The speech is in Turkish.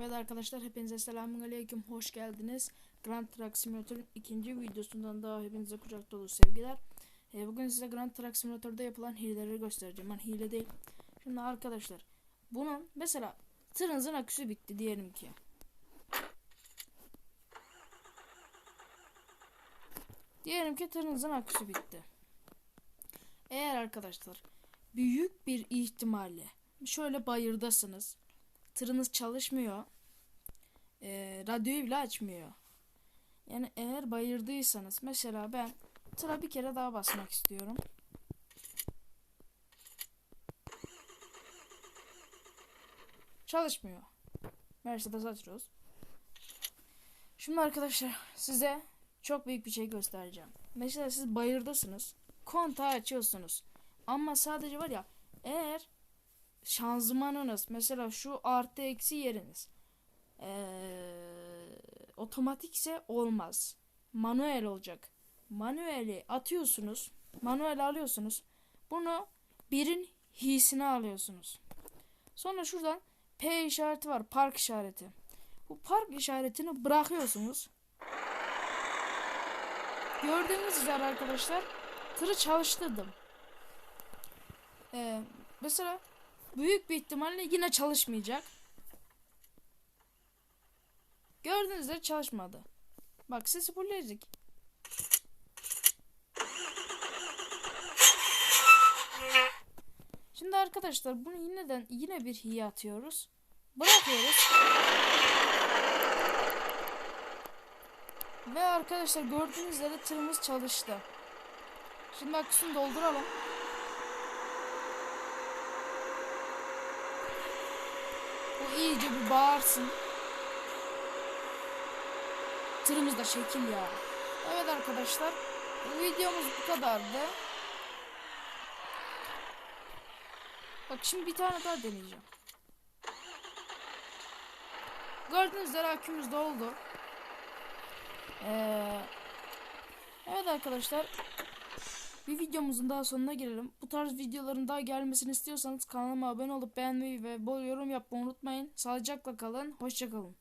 Evet arkadaşlar hepinize selamünaleyküm hoş geldiniz. Grand Truck Simulator'ın ikinci videosundan daha hepinize kucak dolu sevgiler. Ee, bugün size Grand Truck Simulator'da yapılan hileleri göstereceğim. Yani hile değil. Şimdi arkadaşlar bunun mesela tırınızın aküsü bitti diyelim ki. Diyelim ki tırınızın aküsü bitti. Eğer arkadaşlar büyük bir ihtimalle şöyle bayırdasınız tırınız çalışmıyor. Ee, radyoyu bile açmıyor. Yani eğer bayırdıysanız mesela ben tıra bir kere daha basmak istiyorum. Çalışmıyor. Mercedes açıyoruz. Şimdi arkadaşlar size çok büyük bir şey göstereceğim. Mesela siz bayırdasınız. Kontağı açıyorsunuz. Ama sadece var ya eğer şanzımanınız mesela şu artı eksi yeriniz ee, otomatikse olmaz. Manuel olacak. Manueli atıyorsunuz. Manuel alıyorsunuz. Bunu birin hisine alıyorsunuz. Sonra şuradan P işareti var. Park işareti. Bu park işaretini bırakıyorsunuz. Gördüğünüz üzere arkadaşlar tırı çalıştırdım. Ee, mesela büyük bir ihtimalle yine çalışmayacak. Gördüğünüz çalışmadı. Bak sesi fullledik. Şimdi arkadaşlar bunu yineden yine bir hiye atıyoruz. Bırakıyoruz. Ve arkadaşlar gördüğünüz üzere tırımız çalıştı. Şimdi aküsünü dolduralım. O iyice bir bağırsın. Tırımız da şekil ya. Evet arkadaşlar. Bu videomuz bu kadardı. Bak şimdi bir tane daha deneyeceğim. Gördüğünüz üzere akümüz doldu. Ee, evet arkadaşlar. Bir videomuzun daha sonuna gelelim. Bu tarz videoların daha gelmesini istiyorsanız kanalıma abone olup beğenmeyi ve bol yorum yapmayı unutmayın. Sağlıcakla kalın. Hoşçakalın.